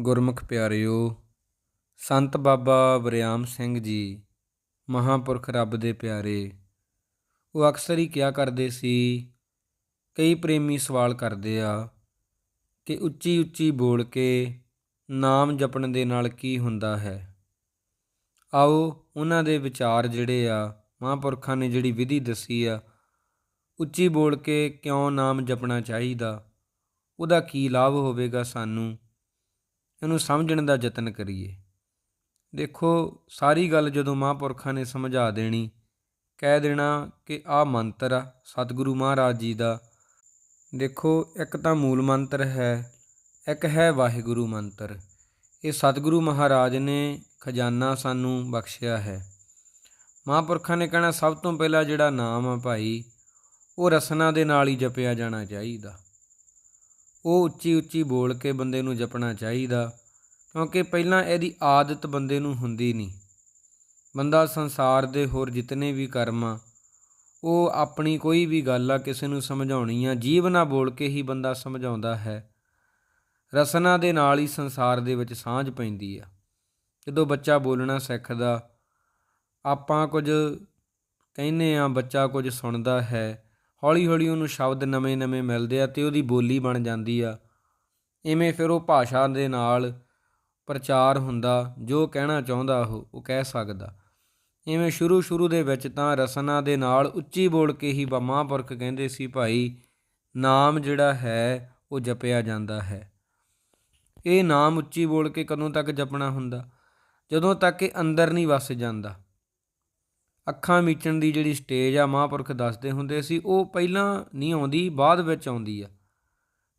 ਗੁਰਮੁਖ ਪਿਆਰਿਓ, ਸੰਤ ਬਾਬਾ ਵਰਿਆਮ ਸਿੰਘ ਜੀ, ਮਹਾਪੁਰਖ ਰੱਬ ਦੇ ਪਿਆਰੇ। ਉਹ ਅਕਸਰ ਹੀ ਕਿਹਾ ਕਰਦੇ ਸੀ, ਕਈ ਪ੍ਰੇਮੀ ਸਵਾਲ ਕਰਦੇ ਆ ਕਿ ਉੱਚੀ ਉੱਚੀ ਬੋਲ ਕੇ ਨਾਮ ਜਪਣ ਦੇ ਨਾਲ ਕੀ ਹੁੰਦਾ ਹੈ? ਆਓ ਉਹਨਾਂ ਦੇ ਵਿਚਾਰ ਜਿਹੜੇ ਆ, ਮਹਾਂਪੁਰਖਾਂ ਨੇ ਜਿਹੜੀ ਵਿਧੀ ਦੱਸੀ ਆ, ਉੱਚੀ ਬੋਲ ਕੇ ਕਿਉਂ ਨਾਮ ਜਪਣਾ ਚਾਹੀਦਾ? ਉਹਦਾ ਕੀ ਲਾਭ ਹੋਵੇਗਾ ਸਾਨੂੰ? ਇਹਨੂੰ ਸਮਝਣ ਦਾ ਯਤਨ ਕਰੀਏ। ਦੇਖੋ, ਸਾਰੀ ਗੱਲ ਜਦੋਂ ਮਹਾਂਪੁਰਖਾਂ ਨੇ ਸਮਝਾ ਦੇਣੀ, ਕਹਿ ਦੇਣਾ ਕਿ ਆਹ ਮੰਤਰ ਆ, ਸਤਿਗੁਰੂ ਮਹਾਰਾਜ ਜੀ ਦਾ। ਦੇਖੋ, ਇੱਕ ਤਾਂ ਮੂਲ ਮੰਤਰ ਹੈ, ਇੱਕ ਹੈ ਵਾਹਿਗੁਰੂ ਮੰਤਰ। ਇਹ ਸਤਿਗੁਰੂ ਮਹਾਰਾਜ ਨੇ ਖਜ਼ਾਨਾ ਸਾਨੂੰ ਬਖਸ਼ਿਆ ਹੈ। ਮਹਾਂਪੁਰਖਾਂ ਨੇ ਕਹਿਣਾ, ਸਭ ਤੋਂ ਪਹਿਲਾਂ ਜਿਹੜਾ ਨਾਮ ਆ ਭਾਈ, ਉਹ ਰਸਨਾ ਦੇ ਨਾਲ ਹੀ ਜਪਿਆ ਜਾਣਾ ਚਾਹੀਦਾ। ਉਹ ਉੱਚੀ ਉੱਚੀ ਬੋਲ ਕੇ ਬੰਦੇ ਨੂੰ ਜਪਣਾ ਚਾਹੀਦਾ, ਕਿਉਂਕਿ ਪਹਿਲਾਂ ਇਹਦੀ ਆਦਤ ਬੰਦੇ ਨੂੰ ਹੁੰਦੀ ਨਹੀਂ। ਬੰਦਾ ਸੰਸਾਰ ਦੇ ਹੋਰ ਜਿਤਨੇ ਵੀ ਕਰਮ ਆ ਉਹ ਆਪਣੀ ਕੋਈ ਵੀ ਗੱਲ ਆ ਕਿਸੇ ਨੂੰ ਸਮਝਾਉਣੀ ਆ ਜੀਵ ਨਾ ਬੋਲ ਕੇ ਹੀ ਬੰਦਾ ਸਮਝਾਉਂਦਾ ਹੈ। ਰਸਨਾ ਦੇ ਨਾਲ ਹੀ ਸੰਸਾਰ ਦੇ ਵਿੱਚ ਸਾਂਝ ਪੈਂਦੀ ਆ। ਜਦੋਂ ਬੱਚਾ ਬੋਲਣਾ ਸਿੱਖਦਾ, ਆਪਾਂ ਕੁਝ ਕਹਿੰਨੇ ਆ, ਬੱਚਾ ਕੁਝ ਸੁਣਦਾ ਹੈ ਹੌਲੀ ਹੌਲੀ ਉਹਨੂੰ ਸ਼ਬਦ ਨਵੇਂ-ਨਵੇਂ ਮਿਲਦੇ ਆ ਤੇ ਉਹਦੀ ਬੋਲੀ ਬਣ ਜਾਂਦੀ ਆ। ਇਵੇਂ ਫਿਰ ਉਹ ਭਾਸ਼ਾ ਦੇ ਨਾਲ ਪ੍ਰਚਾਰ ਹੁੰਦਾ, ਜੋ ਕਹਿਣਾ ਚਾਹੁੰਦਾ ਉਹ ਉਹ ਕਹਿ ਸਕਦਾ। ਇਵੇਂ ਸ਼ੁਰੂ ਸ਼ੁਰੂ ਦੇ ਵਿੱਚ ਤਾਂ ਰਸਨਾ ਦੇ ਨਾਲ ਉੱਚੀ ਬੋਲ ਕੇ ਹੀ ਮਹਾਂਪੁਰਖ ਕਹਿੰਦੇ ਸੀ, ਭਾਈ, ਨਾਮ ਜਿਹੜਾ ਹੈ, ਉਹ ਜਪਿਆ ਜਾਂਦਾ ਹੈ। ਇਹ ਨਾਮ ਉੱਚੀ ਬੋਲ ਕੇ ਕਦੋਂ ਤੱਕ ਜਪਣਾ ਹੁੰਦਾ? ਜਦੋਂ ਤੱਕ ਇਹ ਅੰਦਰ ਨਹੀਂ ਵਸ ਜਾਂਦਾ। ਅੱਖਾਂ ਮੀਚਣ ਦੀ ਜਿਹੜੀ ਸਟੇਜ ਆ ਮਹਾਂਪੁਰਖ ਦੱਸਦੇ ਹੁੰਦੇ ਸੀ, ਉਹ ਪਹਿਲਾਂ ਨਹੀਂ ਆਉਂਦੀ, ਬਾਅਦ ਵਿੱਚ ਆਉਂਦੀ ਆ।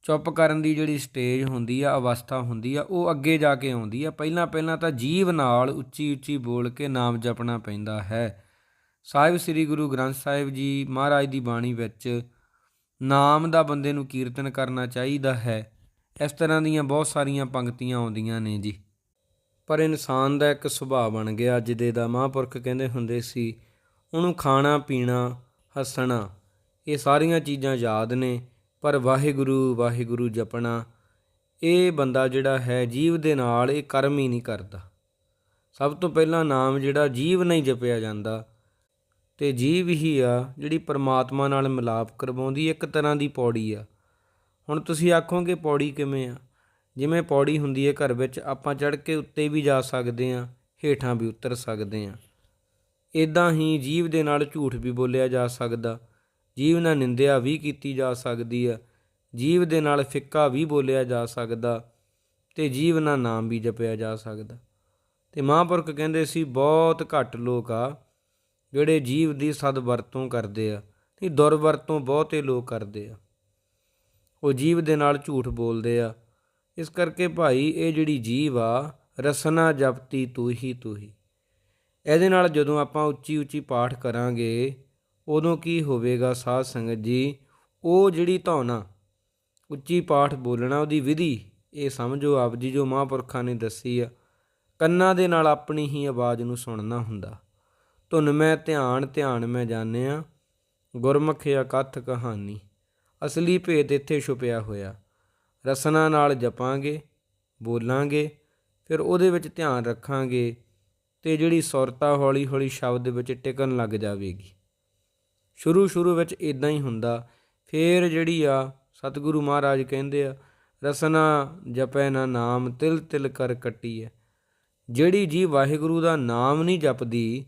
ਚੁੱਪ ਕਰਨ ਦੀ ਜਿਹੜੀ ਸਟੇਜ ਹੁੰਦੀ ਆ, ਅਵਸਥਾ ਹੁੰਦੀ ਆ, ਉਹ ਅੱਗੇ ਜਾ ਕੇ ਆਉਂਦੀ ਆ। ਪਹਿਲਾਂ ਪਹਿਲਾਂ ਤਾਂ ਜੀਵ ਨਾਲ ਉੱਚੀ ਉੱਚੀ ਬੋਲ ਕੇ ਨਾਮ ਜਪਣਾ ਪੈਂਦਾ ਹੈ। ਸਾਹਿਬ ਸ੍ਰੀ ਗੁਰੂ ਗ੍ਰੰਥ ਸਾਹਿਬ ਜੀ ਮਹਾਰਾਜ ਦੀ ਬਾਣੀ ਵਿੱਚ ਨਾਮ ਦਾ ਬੰਦੇ ਨੂੰ ਕੀਰਤਨ ਕਰਨਾ ਚਾਹੀਦਾ ਹੈ। ਇਸ ਤਰ੍ਹਾਂ ਦੀਆਂ ਬਹੁਤ ਸਾਰੀਆਂ ਪੰਕਤੀਆਂ ਆਉਂਦੀਆਂ ਨੇ ਜੀ। ਪਰ ਇਨਸਾਨ ਦਾ ਇੱਕ ਸੁਭਾਅ ਬਣ ਗਿਆ। ਜਿਹਦੇ ਦਾ ਮਹਾਂਪੁਰਖ ਕਹਿੰਦੇ ਹੁੰਦੇ ਸੀ, ਉਹਨੂੰ ਖਾਣਾ, ਪੀਣਾ, ਹੱਸਣਾ, ਇਹ ਸਾਰੀਆਂ ਚੀਜ਼ਾਂ ਯਾਦ ਨੇ, ਪਰ ਵਾਹਿਗੁਰੂ ਵਾਹਿਗੁਰੂ ਜਪਣਾ, ਇਹ ਬੰਦਾ ਜਿਹੜਾ ਹੈ ਜੀਵ ਦੇ ਨਾਲ ਇਹ ਕਰਮ ਹੀ ਨਹੀਂ ਕਰਦਾ। ਸਭ ਤੋਂ ਪਹਿਲਾਂ ਨਾਮ ਜਿਹੜਾ ਜੀਵ ਨਹੀਂ ਜਪਿਆ ਜਾਂਦਾ, ਤੇ ਜੀਵ ਹੀ ਆ ਜਿਹੜੀ ਪਰਮਾਤਮਾ ਨਾਲ ਮਿਲਾਪ ਕਰਵਾਉਂਦੀ, ਇੱਕ ਤਰ੍ਹਾਂ ਦੀ ਪੌੜੀ ਆ। ਹੁਣ ਤੁਸੀਂ ਆਖੋਗੇ ਪੌੜੀ ਕਿਵੇਂ ਆ? ਜਿਵੇਂ ਪੌੜੀ ਹੁੰਦੀ ਹੈ ਘਰ ਵਿੱਚ, ਆਪਾਂ ਚੜ੍ਹ ਕੇ ਉੱਤੇ ਵੀ ਜਾ ਸਕਦੇ ਹਾਂ ਹੇਠਾਂ ਵੀ ਉਤਰ ਸਕਦੇ ਹਾਂ ਇਦਾਂ ਹੀ ਜੀਵ ਦੇ ਨਾਲ ਝੂਠ ਵੀ ਬੋਲਿਆ ਜਾ ਸਕਦਾ। ਜੀਵ ਨਾਲ ਨਿੰਦਿਆ ਵੀ ਕੀਤੀ ਜਾ ਸਕਦੀ ਆ। ਜੀਵ ਦੇ ਨਾਲ ਫਿੱਕਾ ਵੀ ਬੋਲਿਆ ਜਾ ਸਕਦਾ ਤੇ ਜੀਵ ਨਾਲ ਨਾਮ ਵੀ ਜਪਿਆ ਜਾ ਸਕਦਾ। ਤੇ ਮਹਾਂਪੁਰਖ ਕਹਿੰਦੇ ਸੀ, ਬਹੁਤ ਘੱਟ ਲੋਕ ਆ ਜਿਹੜੇ ਜੀਵ ਦੀ ਸਦ ਵਰਤੋਂ ਕਰਦੇ ਆ। ਤੇ ਦੁਰਵਰਤੋਂ ਬਹੁਤੇ ਲੋਕ ਕਰਦੇ ਆ। ਉਹ ਜੀਵ ਦੇ ਨਾਲ ਝੂਠ ਬੋਲਦੇ ਆ। ਇਸ ਕਰਕੇ ਭਾਈ ਇਹ ਜਿਹੜੀ ਜੀਵ ਆ, ਰਸਨਾ ਜਪਤੀ ਤੂੰ ਹੀ ਤੂੰ ਹੀ ਇਹਦੇ ਨਾਲ ਜਦੋਂ ਆਪਾਂ ਉੱਚੀ ਉੱਚੀ ਪਾਠ ਕਰਾਂਗੇ, ਉਦੋਂ ਕੀ ਹੋਵੇਗਾ ਸਾਧ ਸੰਗਤ ਜੀ? ਉਹ ਜਿਹੜੀ ਧੌਣਾ, ਉੱਚੀ ਪਾਠ ਬੋਲਣਾ, ਉਹਦੀ ਵਿਧੀ ਇਹ ਸਮਝੋ ਆਪ ਜੀ ਜੋ ਮਹਾਂਪੁਰਖਾਂ ਨੇ ਦੱਸੀ ਆ, ਕੰਨਾਂ ਦੇ ਨਾਲ ਆਪਣੀ ਹੀ ਆਵਾਜ਼ ਨੂੰ ਸੁਣਨਾ ਹੁੰਦਾ। ਧੁਨ ਮੈਂ, ਧਿਆਨ ਧਿਆਨ ਮੈਂ ਜਾਣਿਆ, ਗੁਰਮੁਖ ਅਕਥ ਕਹਾਣੀ, ਅਸਲੀ ਭੇਦ ਇੱਥੇ ਛੁਪਿਆ ਹੋਇਆ। ਰਸਨਾ ਨਾਲ ਜਪਾਂਗੇ, ਬੋਲਾਂਗੇ, ਫਿਰ ਉਹਦੇ ਵਿੱਚ ਧਿਆਨ ਰੱਖਾਂਗੇ ਤੇ ਜਿਹੜੀ ਸੁਰਤਾ ਹੌਲੀ ਹੌਲੀ ਸ਼ਬਦ ਵਿੱਚ ਟਿਕਣ ਲੱਗ ਜਾਵੇਗੀ। ਸ਼ੁਰੂ ਸ਼ੁਰੂ ਵਿੱਚ ਇਦਾਂ ਹੀ ਹੁੰਦਾ, ਫਿਰ ਜਿਹੜੀ ਆ ਸਤਿਗੁਰੂ ਮਹਾਰਾਜ ਕਹਿੰਦੇ ਆ, ਰਸਨਾ ਜਪੈ ਨਾ ਨਾਮ ਤਿਲ ਤਿਲ ਕਰ ਕੱਟੀ ਹੈ ਜਿਹੜੀ ਜੀ ਵਾਹਿਗੁਰੂ ਦਾ ਨਾਮ ਨਹੀਂ ਜਪਦੀ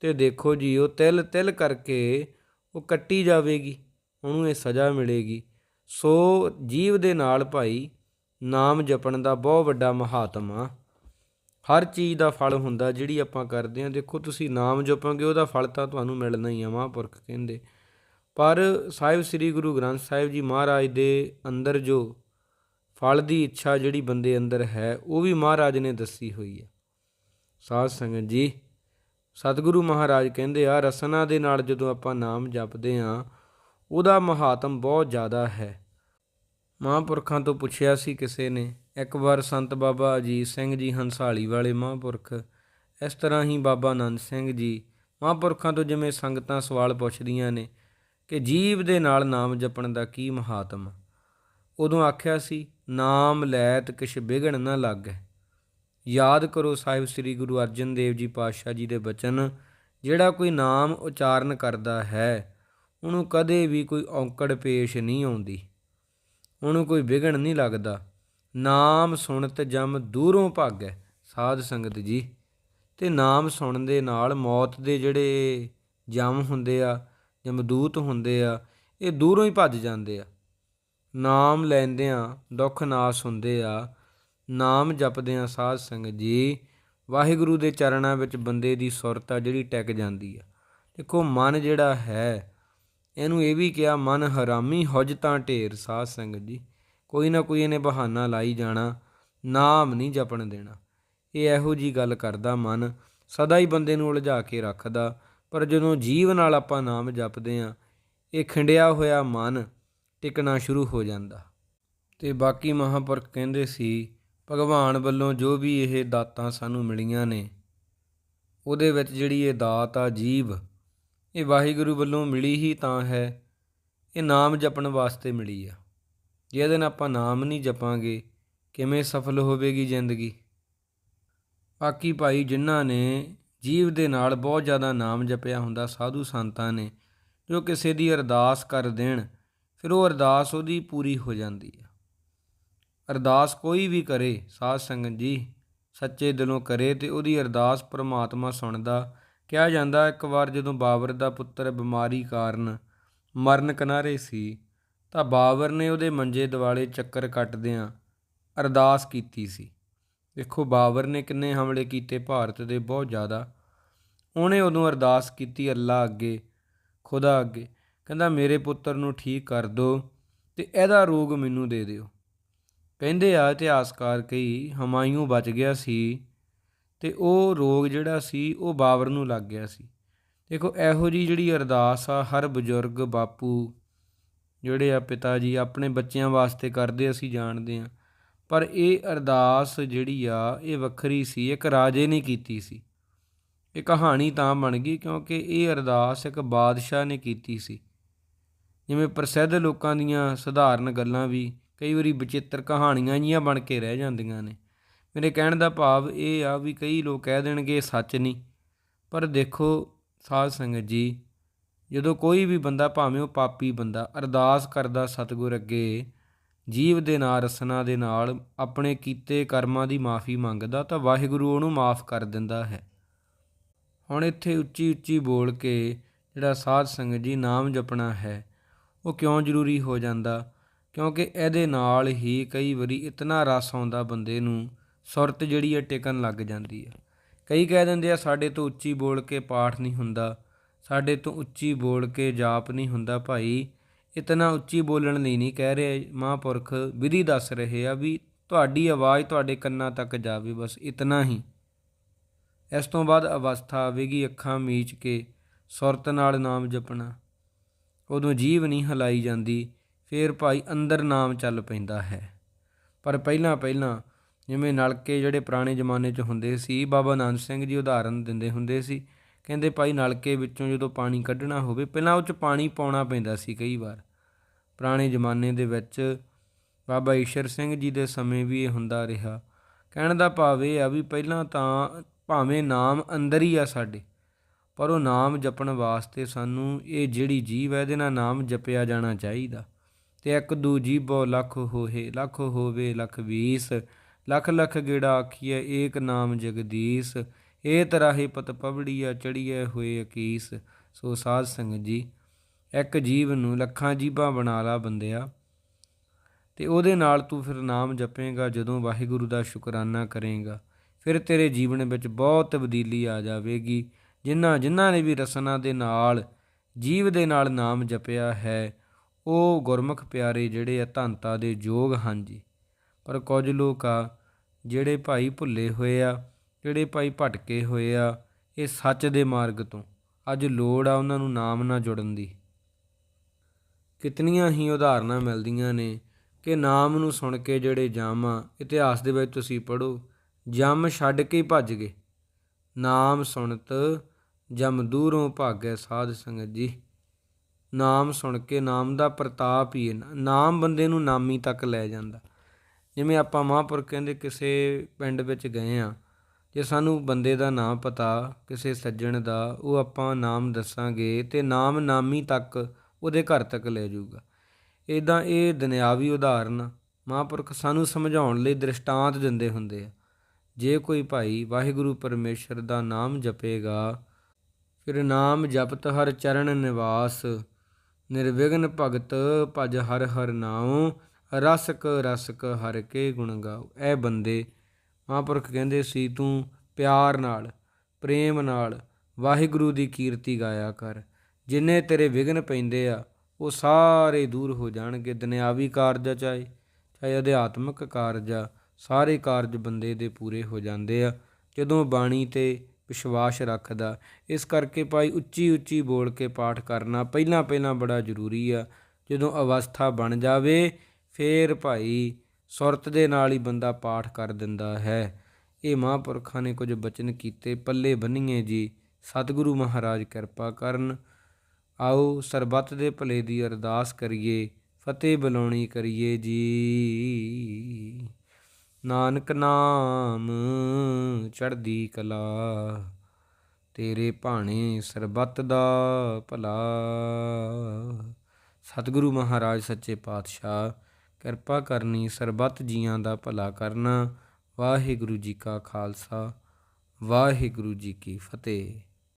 ਤੇ ਦੇਖੋ ਜੀ, ਉਹ ਤਿਲ ਤਿਲ ਕਰਕੇ ਉਹ ਕੱਟੀ ਜਾਵੇਗੀ, ਉਹਨੂੰ ਇਹ ਸਜ਼ਾ ਮਿਲੇਗੀ। ਸੋ ਜੀਵ ਦੇ ਨਾਲ ਭਾਈ ਨਾਮ ਜਪਣ ਦਾ ਬਹੁਤ ਵੱਡਾ ਮਹਾਤਮ ਆ। ਹਰ ਚੀਜ਼ ਦਾ ਫਲ ਹੁੰਦਾ, ਜਿਹੜੀ ਆਪਾਂ ਕਰਦੇ ਹਾਂ। ਦੇਖੋ, ਤੁਸੀਂ ਨਾਮ ਜਪੋਗੇ, ਉਹਦਾ ਫਲ ਤਾਂ ਤੁਹਾਨੂੰ ਮਿਲਣਾ ਹੀ ਆ, ਮਹਾਂਪੁਰਖ ਕਹਿੰਦੇ। ਪਰ ਸਾਹਿਬ, ਸ੍ਰੀ ਗੁਰੂ ਗ੍ਰੰਥ ਸਾਹਿਬ ਜੀ ਮਹਾਰਾਜ ਦੇ ਅੰਦਰ ਜੋ ਫਲ ਦੀ ਇੱਛਾ ਜਿਹੜੀ ਬੰਦੇ ਅੰਦਰ ਹੈ, ਉਹ ਵੀ ਮਹਾਰਾਜ ਨੇ ਦੱਸੀ ਹੋਈ ਹੈ। ਸਾਧ ਸੰਗਤ ਜੀ, ਸਤਿਗੁਰੂ ਮਹਾਰਾਜ ਕਹਿੰਦੇ ਆ, ਰਸਨਾ ਦੇ ਨਾਲ ਜਦੋਂ ਆਪਾਂ ਨਾਮ ਜਪਦੇ ਆ ਉਹਦਾ ਮਹਾਤਮ ਬਹੁਤ ਜ਼ਿਆਦਾ ਹੈ। ਮਹਾਂਪੁਰਖਾਂ ਤੋਂ ਪੁੱਛਿਆ ਸੀ ਕਿਸੇ ਨੇ, ਇੱਕ ਵਾਰ ਸੰਤ ਬਾਬਾ ਅਜੀਤ ਸਿੰਘ ਜੀ ਹੰਸਾਲੀ ਵਾਲੇ ਮਹਾਂਪੁਰਖ, ਇਸ ਤਰ੍ਹਾਂ ਹੀ ਬਾਬਾ ਆਨੰਦ ਸਿੰਘ ਜੀ ਮਹਾਂਪੁਰਖਾਂ ਤੋਂ ਜਿਵੇਂ ਸੰਗਤਾਂ ਸਵਾਲ ਪੁੱਛਦੀਆਂ ਨੇ ਕਿ ਜੀਵ ਦੇ ਨਾਲ ਨਾਮ ਜਪਣ ਦਾ ਕੀ ਮਹਾਤਮ? ਉਦੋਂ ਆਖਿਆ ਸੀ, ਨਾਮ ਲੈਤ ਕਿਛ ਬਿਗੜ ਨਾ ਲਾਗੈ। ਯਾਦ ਕਰੋ ਸਾਹਿਬ ਸ੍ਰੀ ਗੁਰੂ ਅਰਜਨ ਦੇਵ ਜੀ ਪਾਤਸ਼ਾਹ ਜੀ ਦੇ ਬਚਨ, ਜਿਹੜਾ ਕੋਈ ਨਾਮ ਉਚਾਰਨ ਕਰਦਾ ਹੈ, ਉਹਨੂੰ ਕਦੇ ਵੀ ਕੋਈ ਔਂਕੜ ਪੇਸ਼ ਨਹੀਂ ਆਉਂਦੀ। ਉਹਨੂੰ ਕੋਈ ਵਿਗਣ ਨਹੀਂ ਲੱਗਦਾ। ਨਾਮ ਸੁਣਤ ਜਮ ਦੂਰੋਂ ਭਾਗੈ, ਸਾਧ ਸੰਗਤ ਜੀ। ਤੇ ਨਾਮ ਸੁਣਨ ਦੇ ਨਾਲ ਮੌਤ ਦੇ ਜਿਹੜੇ ਜਮ ਹੁੰਦੇ ਆ, ਜਮਦੂਤ ਹੁੰਦੇ ਆ, ਇਹ ਦੂਰੋਂ ਹੀ ਭੱਜ ਜਾਂਦੇ ਆ। ਨਾਮ ਲੈਂਦਿਆਂ ਦੁੱਖ ਨਾਸ ਹੁੰਦੇ ਆ। ਨਾਮ ਜਪਦਿਆਂ ਸਾਧ ਸੰਗਤ ਜੀ, ਵਾਹਿਗੁਰੂ ਦੇ ਚਰਨਾਂ ਵਿੱਚ ਬੰਦੇ ਦੀ ਸੁਰਤ ਆ ਜਿਹੜੀ ਟਿਕ ਜਾਂਦੀ ਆ। ਦੇਖੋ, ਮਨ ਜਿਹੜਾ ਹੈ ਇਹਨੂੰ ਇਹ ਵੀ ਕਿਹਾ, ਮਨ ਹਰਾਮੀ ਹੁਜ ਤਾਂ ਢੇਰ, ਸਾਧ ਸੰਗਤ ਜੀ। ਕੋਈ ਨਾ ਕੋਈ ਇਹਨੇ ਬਹਾਨਾ ਲਾਈ ਜਾਣਾ, ਨਾਮ ਨਹੀਂ ਜਪਣ ਦੇਣਾ। ਇਹ ਇਹੋ ਜੀ ਗੱਲ ਕਰਦਾ ਮਨ, ਸਦਾ ਹੀ ਬੰਦੇ ਨੂੰ ਉਲਝਾ ਕੇ ਰੱਖਦਾ। ਪਰ ਜਦੋਂ ਜੀਵ ਨਾਲ ਆਪਾਂ ਨਾਮ ਜਪਦੇ ਆ ਇਹ ਖਿੰਡਿਆ ਹੋਇਆ ਮਨ ਟਿਕਣਾ ਸ਼ੁਰੂ ਹੋ ਜਾਂਦਾ। ਤੇ ਬਾਕੀ ਮਹਾਂਪੁਰਖ ਕਹਿੰਦੇ ਸੀ, ਭਗਵਾਨ ਵੱਲੋਂ ਜੋ ਵੀ ਇਹ ਦਾਤਾਂ ਸਾਨੂੰ ਮਿਲੀਆਂ ਨੇ, ਉਹਦੇ ਵਿੱਚ ਜਿਹੜੀ ਇਹ ਦਾਤ ਆ ਜੀਵ ਇਹ ਵਾਹਿਗੁਰੂ ਵੱਲੋਂ ਮਿਲੀ ਹੀ ਤਾਂ ਹੈ, ਇਹ ਨਾਮ ਜਪਣ ਵਾਸਤੇ ਮਿਲੀ ਆ। ਜੇ ਇਹਦੇ ਨਾਲ ਆਪਾਂ ਨਾਮ ਨਹੀਂ ਜਪਾਂਗੇ, ਕਿਵੇਂ ਸਫਲ ਹੋਵੇਗੀ ਜ਼ਿੰਦਗੀ? ਬਾਕੀ ਭਾਈ ਜਿਨ੍ਹਾਂ ਨੇ ਜੀਵ ਦੇ ਨਾਲ ਬਹੁਤ ਜ਼ਿਆਦਾ ਨਾਮ ਜਪਿਆ ਹੁੰਦਾ, ਸਾਧੂ ਸੰਤਾਂ ਨੇ, ਜੋ ਕਿਸੇ ਦੀ ਅਰਦਾਸ ਕਰ ਦੇਣ, ਫਿਰ ਉਹ ਅਰਦਾਸ ਉਹਦੀ ਪੂਰੀ ਹੋ ਜਾਂਦੀ ਆ। ਅਰਦਾਸ ਕੋਈ ਵੀ ਕਰੇ, ਸਾਧ ਸੰਗਤ ਜੀ, ਸੱਚੇ ਦਿਲੋਂ ਕਰੇ ਤੇ ਉਹਦੀ ਅਰਦਾਸ ਪ੍ਰਮਾਤਮਾ ਸੁਣਦਾ ਕਿਹਾ ਜਾਂਦਾ ਇੱਕ ਵਾਰ ਜਦੋਂ ਬਾਬਰ ਦਾ ਪੁੱਤਰ ਬਿਮਾਰੀ ਕਾਰਨ ਮਰਨ ਕਿਨਾਰੇ ਸੀ, ਤਾਂ ਬਾਬਰ ਨੇ ਉਹਦੇ ਮੰਜੇ ਦਿਵਾਲੇ ਚੱਕਰ ਕੱਟਦਿਆਂ ਅਰਦਾਸ ਕੀਤੀ ਸੀ। ਦੇਖੋ, ਬਾਬਰ ਨੇ ਕਿੰਨੇ ਹਮਲੇ ਕੀਤੇ ਭਾਰਤ ਦੇ ਬਹੁਤ ਜ਼ਿਆਦਾ। ਉਹਨੇ ਉਦੋਂ ਅਰਦਾਸ ਕੀਤੀ ਅੱਲਾ ਅੱਗੇ, ਖੁਦਾ ਅੱਗੇ। ਕਹਿੰਦਾ, ਮੇਰੇ ਪੁੱਤਰ ਨੂੰ ਠੀਕ ਕਰ ਦਿਓ ਤੇ ਇਹਦਾ ਰੋਗ ਮੈਨੂੰ ਦੇ ਦਿਓ। ਕਹਿੰਦੇ ਆ ਇਤਿਹਾਸਕਾਰ ਕਈ, ਹਮਾਯੂ ਬਚ ਗਿਆ ਸੀ। ਤੇ ਉਹ ਰੋਗ ਜਿਹੜਾ ਸੀ, ਉਹ ਬਾਬਰ ਨੂੰ ਲੱਗ ਗਿਆ ਸੀ। ਦੇਖੋ, ਇਹੋ ਜੀ ਜਿਹੜੀ ਅਰਦਾਸ ਆ, ਹਰ ਬਜ਼ੁਰਗ, ਬਾਪੂ ਜਿਹੜੇ ਆ ਪਿਤਾ ਜੀ, ਆਪਣੇ ਬੱਚਿਆਂ ਵਾਸਤੇ ਕਰਦੇ ਅਸੀਂ ਜਾਣਦੇ ਆ ਪਰ ਇਹ ਅਰਦਾਸ ਜਿਹੜੀ ਆ, ਇਹ ਵੱਖਰੀ ਸੀ, ਇੱਕ ਰਾਜੇ ਨੇ ਕੀਤੀ ਸੀ। ਇਹ ਕਹਾਣੀ ਤਾਂ ਬਣ ਗਈ ਕਿਉਂਕਿ ਇਹ ਅਰਦਾਸ ਇੱਕ ਬਾਦਸ਼ਾਹ ਨੇ ਕੀਤੀ ਸੀ। ਜਿਵੇਂ ਪ੍ਰਸਿੱਧ ਲੋਕਾਂ ਦੀਆਂ ਸਧਾਰਨ ਗੱਲਾਂ ਵੀ ਕਈ ਵਾਰੀ ਵਿਚਿੱਤਰ ਕਹਾਣੀਆਂ ਜੀਆਂ ਬਣ ਕੇ ਰਹਿ ਜਾਂਦੀਆਂ ਨੇ। ਮੇਰੇ ਕਹਿਣ ਦਾ ਭਾਵ ਇਹ ਆ ਵੀ ਕਈ ਲੋਕ ਕਹਿ ਦੇਣਗੇ ਸੱਚ ਨਹੀਂ। ਪਰ ਦੇਖੋ ਸਾਧ ਸੰਗਤ ਜੀ, ਜਦੋਂ ਕੋਈ ਵੀ ਬੰਦਾ ਭਾਵੇਂ ਉਹ ਪਾਪੀ ਬੰਦਾ ਅਰਦਾਸ ਕਰਦਾ ਸਤਿਗੁਰ ਅੱਗੇ, ਜੀਵ ਦੇ ਨਾਲ ਰਸਨਾ ਦੇ ਨਾਲ ਆਪਣੇ ਕੀਤੇ ਕਰਮਾਂ ਦੀ ਮਾਫੀ ਮੰਗਦਾ ਤਾਂ ਵਾਹਿਗੁਰੂ ਉਹਨੂੰ ਮਾਫ ਕਰ ਦਿੰਦਾ ਹੈ। ਹੁਣ ਇੱਥੇ ਉੱਚੀ ਉੱਚੀ ਬੋਲ ਕੇ ਜਿਹੜਾ ਸਾਧ ਸੰਗਤ ਜੀ ਨਾਮ ਜਪਣਾ ਹੈ, ਉਹ ਕਿਉਂ ਜ਼ਰੂਰੀ ਹੋ ਜਾਂਦਾ? ਕਿਉਂਕਿ ਇਹਦੇ ਨਾਲ ਹੀ ਕਈ ਵਾਰੀ ਇਤਨਾ ਰਸ ਆਉਂਦਾ ਬੰਦੇ ਨੂੰ ਸੁਰਤ ਜਿਹੜੀ ਹੈ ਟਿਕਣ ਲੱਗ ਜਾਂਦੀ ਹੈ ਕਈ ਕਹਿ ਦਿੰਦੇ ਆ, ਸਾਡੇ ਤੋਂ ਉੱਚੀ ਬੋਲ ਕੇ ਪਾਠ ਨਹੀਂ ਹੁੰਦਾ, ਸਾਡੇ ਤੋਂ ਉੱਚੀ ਬੋਲ ਕੇ ਜਾਪ ਨਹੀਂ ਹੁੰਦਾ ਭਾਈ। ਇਤਨਾ ਉੱਚੀ ਬੋਲਣ ਲਈ ਨਹੀਂ ਕਹਿ ਰਹੇ ਮਹਾਂਪੁਰਖ। ਵਿਧੀ ਦੱਸ ਰਹੇ ਆ ਵੀ ਤੁਹਾਡੀ ਆਵਾਜ਼ ਤੁਹਾਡੇ ਕੰਨਾਂ ਤੱਕ ਜਾਵੇ, ਬਸ ਇਤਨਾ ਹੀ। ਇਸ ਤੋਂ ਬਾਅਦ ਅਵਸਥਾ ਆਵੇਗੀ ਅੱਖਾਂ ਮੀਚ ਕੇ, ਸੁਰਤ ਨਾਲ ਨਾਮ ਜਪਣਾ। ਉਦੋਂ ਜੀਵ ਨਹੀਂ ਹਲਾਈ ਜਾਂਦੀ, ਫੇਰ ਭਾਈ ਅੰਦਰ ਨਾਮ ਚੱਲ ਪੈਂਦਾ ਹੈ। ਪਰ ਪਹਿਲਾਂ ਪਹਿਲਾਂ ਜਿਵੇਂ ਨਲਕੇ ਜਿਹੜੇ ਪੁਰਾਣੇ ਜ਼ਮਾਨੇ 'ਚ ਹੁੰਦੇ ਸੀ, ਬਾਬਾ ਨਾਨਕ ਸਿੰਘ ਜੀ ਉਦਾਹਰਨ ਦਿੰਦੇ ਹੁੰਦੇ ਸੀ, ਕਹਿੰਦੇ ਭਾਈ ਨਲਕੇ ਵਿੱਚੋਂ ਜਦੋਂ ਪਾਣੀ ਕੱਢਣਾ ਹੋਵੇ, ਪਹਿਲਾਂ ਉਹ 'ਚ ਪਾਣੀ ਪਾਉਣਾ ਪੈਂਦਾ ਸੀ ਕਈ ਵਾਰ। ਪੁਰਾਣੇ ਜ਼ਮਾਨੇ ਦੇ ਵਿੱਚ ਬਾਬਾ ਈਸ਼ਰ ਸਿੰਘ ਜੀ ਦੇ ਸਮੇਂ ਵੀ ਇਹ ਹੁੰਦਾ ਰਿਹਾ। ਕਹਿਣ ਦਾ ਭਾਵ ਇਹ ਆ ਵੀ ਪਹਿਲਾਂ ਤਾਂ ਭਾਵੇਂ ਨਾਮ ਅੰਦਰ ਹੀ ਆ ਸਾਡੇ, ਪਰ ਉਹ ਨਾਮ ਜਪਣ ਵਾਸਤੇ ਸਾਨੂੰ ਇਹ ਜਿਹੜੀ ਜੀਵ ਹੈ ਇਹਦੇ ਨਾਲ ਨਾਮ ਜਪਿਆ ਜਾਣਾ ਚਾਹੀਦਾ। ਤੇ ਇੱਕ ਦੂ ਜੀਬੋ ਲੱਖ ਹੋਏ, ਲੱਖ ਹੋਵੇ, ਲੱਖ 20 ਲੱਖ ਲੱਖ ਗੇੜਾ ਆਖੀਏ ਏਕ ਨਾਮ ਜਗਦੀਸ਼। ਏ ਤਰਾਹੇ ਪਤ ਪਵੜੀਆ ਚੜੀਏ ਹੋਏ ਅਕੀਸ। ਸੋ ਸਾਧ ਸੰਗਤ ਜੀ, ਇੱਕ ਜੀਵ ਨੂੰ ਲੱਖਾਂ ਜੀਬਾਂ ਬਣਾ ਲਾ ਬੰਦਿਆ। ਤੇ ਉਹਦੇ ਨਾਲ ਤੂੰ ਫਿਰ ਨਾਮ ਜਪੇਗਾ, ਜਦੋਂ ਵਾਹਿਗੁਰੂ ਦਾ ਸ਼ੁਕਰਾਨਾ ਕਰੇਗਾ। ਫਿਰ ਤੇਰੇ ਜੀਵਨ ਵਿੱਚ ਬਹੁਤ ਤਬਦੀਲੀ ਆ ਜਾਵੇਗੀ। ਜਿਨ੍ਹਾਂ ਜਿਨ੍ਹਾਂ ਨੇ ਵੀ ਰਸਨਾ ਦੇ ਨਾਲ, ਜੀਵ ਦੇ ਨਾਲ ਨਾਮ ਜਪਿਆ ਹੈ, ਉਹ ਗੁਰਮੁਖ ਪਿਆਰੇ ਜਿਹੜੇ ਆ ਧੰਤਾ ਦੇ ਯੋਗ ਹਨ ਜੀ। ਪਰ ਕੁਝ ਲੋਕ ਆ ਜਿਹੜੇ ਭਾਈ ਭੁੱਲੇ ਹੋਏ ਆ, ਜਿਹੜੇ ਭਾਈ ਭਟਕੇ ਹੋਏ ਆ, ਇਹ ਸੱਚ ਦੇ ਮਾਰਗ ਤੋਂ। ਅੱਜ ਲੋੜ ਆ ਉਹਨਾਂ ਨੂੰ ਨਾਮ ਨਾਲ ਜੁੜਨ ਦੀ। ਕਿਤਨੀਆਂ ਹੀ ਉਦਾਹਰਨਾਂ ਮਿਲਦੀਆਂ ਨੇ ਕਿ ਨਾਮ ਨੂੰ ਸੁਣ ਕੇ ਜਿਹੜੇ ਜਾਮਾ, ਇਤਿਹਾਸ ਦੇ ਵਿੱਚ ਤੁਸੀਂ ਪੜੋ ਜਮ ਛੱਡ ਕੇ ਭੱਜ ਗਏ। ਨਾਮ ਸੁਣਤ ਜਮ ਦੂਰੋਂ ਭਾਗੈ ਸਾਧ ਸੰਗਤ ਜੀ। ਨਾਮ ਸੁਣ ਕੇ ਨਾਮ ਦਾ ਪ੍ਰਤਾਪ ਹੀ ਹੈ। ਨਾਮ ਬੰਦੇ ਨੂੰ ਨਾਮੀ ਤੱਕ ਲੈ ਜਾਂਦਾ। ਜਿਵੇਂ ਆਪਾਂ ਮਹਾਂਪੁਰਖ ਕਹਿੰਦੇ ਕਿਸੇ ਪਿੰਡ ਵਿੱਚ ਗਏ ਆ ਜੇ ਸਾਨੂੰ ਬੰਦੇ ਦਾ ਨਾਮ ਪਤਾ, ਕਿਸੇ ਸੱਜਣ ਦਾ, ਉਹ ਆਪਾਂ ਨਾਮ ਦੱਸਾਂਗੇ ਤੇ ਨਾਮ ਨਾਮੀ ਤੱਕ ਉਹਦੇ ਘਰ ਤੱਕ ਲੈ ਜਾਊਗਾ। ਇਦਾਂ ਇਹ ਦੁਨਿਆਵੀ ਉਦਾਹਰਨ ਮਹਾਂਪੁਰਖ ਸਾਨੂੰ ਸਮਝਾਉਣ ਲਈ ਦ੍ਰਿਸ਼ਟਾਂਤ ਦਿੰਦੇ ਹੁੰਦੇ ਆ। ਜੇ ਕੋਈ ਭਾਈ ਵਾਹਿਗੁਰੂ ਪਰਮੇਸ਼ਰ ਦਾ ਨਾਮ ਜਪੇਗਾ, ਫਿਰ ਨਾਮ ਜਪਤ ਹਰ ਚਰਨ ਨਿਵਾਸ, ਨਿਰਵਿਘਨ ਭਗਤ ਭਜ ਹਰ ਹਰ ਨਾਉ ਰਸਕ ਰਸਕ ਹਰ ਕੇ ਗੁਣ ਗਾਓ। ਇਹ ਬੰਦੇ ਮਹਾਂਪੁਰਖ ਕਹਿੰਦੇ ਸੀ, ਤੂੰ ਪਿਆਰ ਨਾਲ, ਪ੍ਰੇਮ ਨਾਲ ਵਾਹਿਗੁਰੂ ਦੀ ਕੀਰਤੀ ਗਾਇਆ ਕਰ। ਜਿੰਨੇ ਤੇਰੇ ਵਿਘਨ ਪੈਂਦੇ ਆ, ਉਹ ਸਾਰੇ ਦੂਰ ਹੋ ਜਾਣਗੇ। ਦੁਨਿਆਵੀ ਕਾਰਜ ਆ ਚਾਹੇ ਚਾਹੇ ਅਧਿਆਤਮਿਕ ਕਾਰਜ ਆ, ਸਾਰੇ ਕਾਰਜ ਬੰਦੇ ਦੇ ਪੂਰੇ ਹੋ ਜਾਂਦੇ ਆ। ਜਦੋਂ ਬਾਣੀ ਤੇ ਵਿਸ਼ਵਾਸ ਰੱਖਦਾ, ਇਸ ਕਰਕੇ ਭਾਈ ਉੱਚੀ ਉੱਚੀ ਬੋਲ ਕੇ ਪਾਠ ਕਰਨਾ ਪਹਿਲਾਂ ਪਹਿਲਾਂ ਬੜਾ ਜ਼ਰੂਰੀ ਆ। ਜਦੋਂ ਅਵਸਥਾ ਬਣ ਜਾਵੇ ਫੇਰ ਭਾਈ ਸੁਰਤ ਦੇ ਨਾਲ ਹੀ ਬੰਦਾ ਪਾਠ ਕਰ ਦਿੰਦਾ ਹੈ। ਇਹ ਮਹਾਂਪੁਰਖਾਂ ਨੇ ਕੁਝ ਬਚਨ ਕੀਤੇ, ਪੱਲੇ ਬੰਨੀਏ ਜੀ। ਸਤਿਗੁਰੂ ਮਹਾਰਾਜ ਕਿਰਪਾ ਕਰਨ। ਆਓ ਸਰਬੱਤ ਦੇ ਭਲੇ ਦੀ ਅਰਦਾਸ ਕਰੀਏ, ਫਤਿਹ ਬੁਲਾਉਣੀ ਕਰੀਏ ਜੀ। ਨਾਨਕ ਨਾਮ ਚੜ੍ਹਦੀ ਕਲਾ, ਤੇਰੇ ਭਾਣੇ ਸਰਬੱਤ ਦਾ ਭਲਾ। ਸਤਿਗੁਰੂ ਮਹਾਰਾਜ, ਸੱਚੇ ਪਾਤਸ਼ਾਹ ਕਿਰਪਾ ਕਰਨੀ ਸਰਬੱਤ ਜੀਆਂ ਦਾ ਭਲਾ ਕਰਨਾ। ਵਾਹਿਗੁਰੂ ਜੀ ਕਾ ਖਾਲਸਾ, ਵਾਹਿਗੁਰੂ ਜੀ ਕੀ ਫਤਿਹ।